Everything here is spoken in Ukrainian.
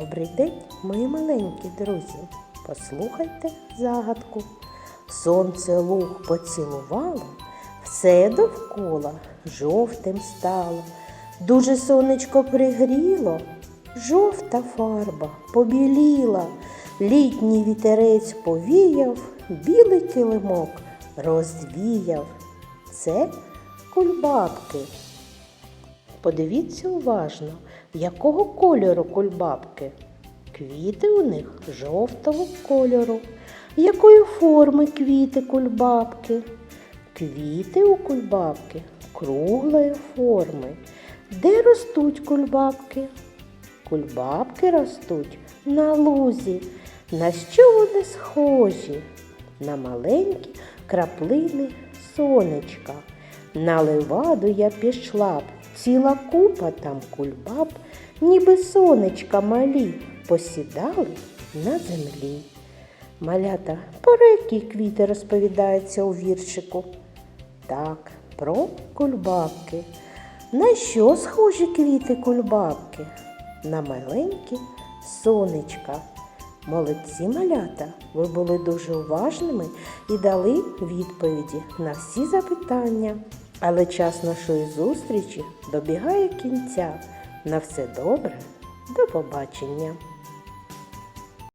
Добрий день, мої маленькі друзі. Послухайте загадку. Сонце луг поцілувало, все довкола жовтим стало. Дуже сонечко пригріло, жовта фарба побіліла, літній вітерець повіяв, білий килимок розвіяв. Це кульбабки. Подивіться уважно, якого кольору кульбабки. Квіти у них жовтого кольору. Якої форми квіти кульбабки? Квіти у кульбабки круглої форми. Де ростуть кульбабки? Кульбабки ростуть на лузі. На що вони схожі? На маленькі краплини сонечка. На леваду я пішла б, ціла купа там кульбаб, ніби сонечка малі, посідали на землі. Малята, про які квіти розповідається у віршику? Так, про кульбабки. На що схожі квіти кульбабки? На маленькі сонечка. Молодці малята, ви були дуже уважними і дали відповіді на всі запитання. Але час нашої зустрічі добігає кінця. На все добре, до побачення!